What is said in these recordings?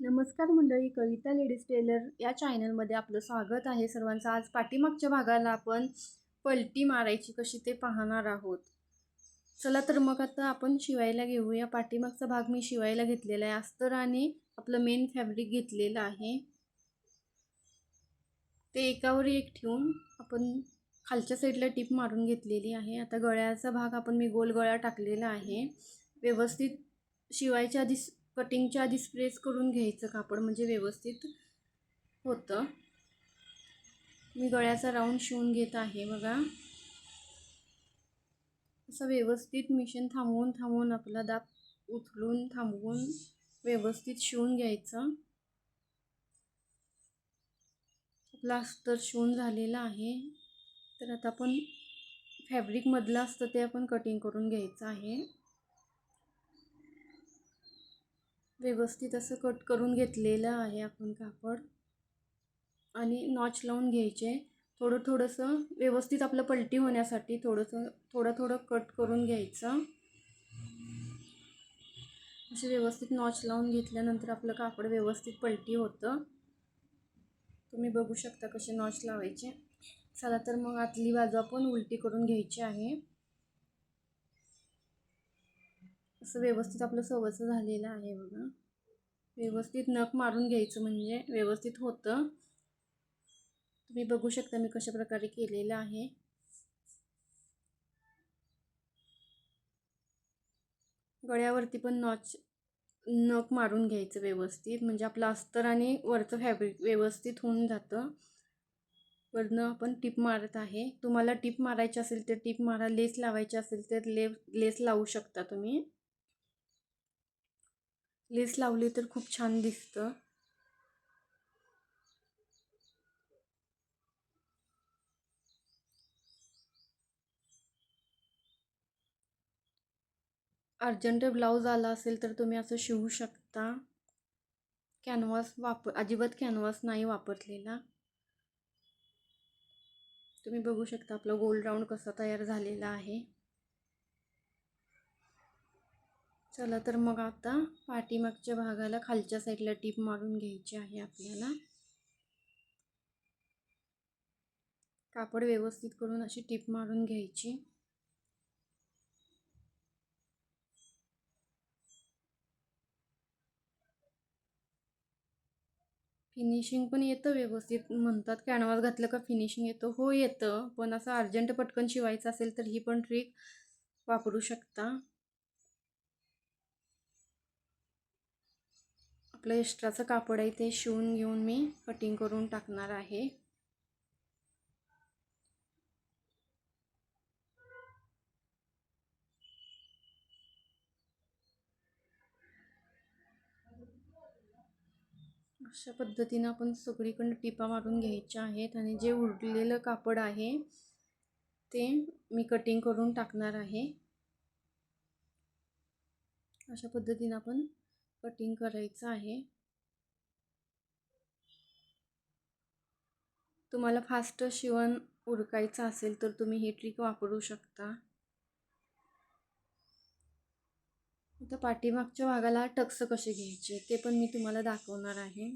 नमस्कार मंडळी कविता ladies tailor या चॅनलमध्ये आपलं स्वागत आहे. सर्वांचं आज पाठीमागच्या भागाला आपण पलटी मारायची कशी ते पाहणार आहोत. चला तर मग आता आपण शिवायला घेऊया. पाठीमागचा भाग मी शिवायला घेतलेला आहे. अस्तर आणि आपलं मेन फॅब्रिक घेतलेलं आहे. ते एकावर एक ठेवून आपण खालच्या साईडला टीप मारून घेतलेली आहे. आता गळ्याचा भाग आपण मी गोल गळा टाकलेला आहे. व्यवस्थित शिवायच्या आधी कटिंगच्या आधी स्प्रेस करून घ्यायचं कापड म्हणजे व्यवस्थित होतं. मी गळ्याचा राऊंड शिवून घेत आहे बघा. असं व्यवस्थित मिशन थांबवून थांबवून आपला दाब उचलून थांबवून व्यवस्थित शिवून घ्यायचं. आपला अस्तर शिवून झालेला आहे. तर आता आपण फॅब्रिकमधलं असतं ते आपण कटिंग करून घ्यायचं आहे. व्यवस्थित असं कट करून घेतलेलं आहे आपण कापड. आणि नॉच लावून घ्यायचे. थोडं थोडंसं व्यवस्थित आपलं पलटी होण्यासाठी थोडंसं थोडं थोडं कट करून घ्यायचं. असे व्यवस्थित नॉच लावून घेतल्यानंतर आपलं कापड व्यवस्थित पलटी होतं. तुम्ही बघू शकता कसे नॉच लावायचे. चला तर मग आतली बाजू आपण उलटी करून घ्यायची आहे. असं व्यवस्थित आपलं सवयचं झालेलं आहे बघा. व्यवस्थित नख मारून घ्यायचं म्हणजे व्यवस्थित होतं. तुम्ही बघू शकता मी कशा प्रकारे केलेलं आहे. गळ्यावरती पण नॉच नख मारून घ्यायचं व्यवस्थित. म्हणजे आपलं अस्तर आणि वरचं फॅब्रिक व्यवस्थित होऊन जातं. वरनं आपण टिप मारत आहे. तुम्हाला टीप मारायची असेल तर टिप मारा. लेस लावायची असेल तर ले लेस लावू शकता तुम्ही. लेस लावली तर खूप छान दिसतं. अर्जंट ब्लाऊज आला असेल तर तुम्ही असं शिवू शकता. कॅनव्हास वापर अजिबात कॅनव्हास नाही वापरलेला. तुम्ही बघू शकता आपलं गोल राऊंड कसा तयार झालेला आहे. चला तर मग आता पाठीमागच्या भागाला खालच्या साईडला टीप मारून घ्यायची आहे आपल्याला. कापड व्यवस्थित करून अशी टीप मारून घ्यायची. फिनिशिंग पण येतं व्यवस्थित. म्हणतात कॅनव्हास घातलं का फिनिशिंग येतं? हो येतं. पण असं अर्जंट पटकन शिवायचं असेल तर ही पण ट्रिक वापरू शकता. आपलं एक्स्ट्राचं कापड आहे ते शिवून घेऊन मी कटिंग करून टाकणार आहे. अशा पद्धतीनं आपण सगळीकडनं टिपा मारून घ्यायच्या आहेत आणि जे उरलेलं कापड आहे ते मी कटिंग करून टाकणार आहे. अशा पद्धतीनं आपण कटिंग करायचं आहे. तुम्हाला फास्ट शिवण उरकायचं असेल तर तुम्ही ही ट्रिक वापरू शकता. आता पाठीमागच्या भागाला टक्स कसे घ्यायचे ते पण मी तुम्हाला दाखवणार आहे.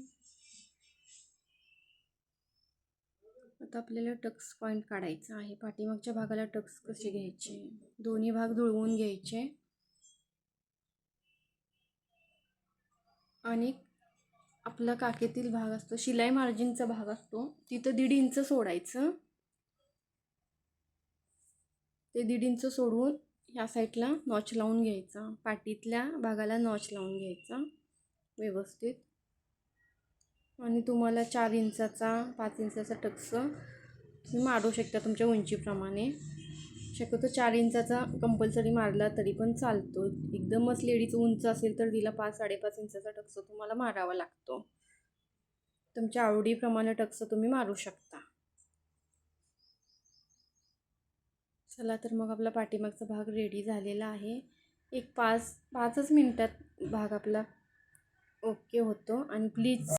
आता आपल्याला टक्स पॉईंट काढायचा आहे. पाठीमागच्या भागाला टक्स कसे घ्यायचे? दोन्ही भाग जुळवून घ्यायचे. आणि आपला काकेतील भाग असतो शिलाई मार्जिनचा भाग असतो तिथं दीड इंच सोडायचं. ते दीड इंच सोडून ह्या साईडला नॉच लावून घ्यायचा. पाटीतल्या भागाला नॉच लावून घ्यायचा व्यवस्थित. आणि तुम्हाला चार इंचाचा पाच इंचाचा टक्स तुम्ही मारू शकता तुमच्या उंचीप्रमाणे. शक्यतो चार इंचाचा कंपल्सरी मारला तरी पण चालतो एकदमच लेडीचं उंच असेल तर तिला पाच साडेपाच इंचाचा टक्स तुम्हाला मारावा लागतो. तुमच्या आवडीप्रमाणे टक्स तुम्ही मारू शकता. चला तर मग आपला पाठीमागचा भाग रेडी झालेला आहे. एक पाच पाचच मिनटात भाग आपला ओके होतो. आणि प्लीज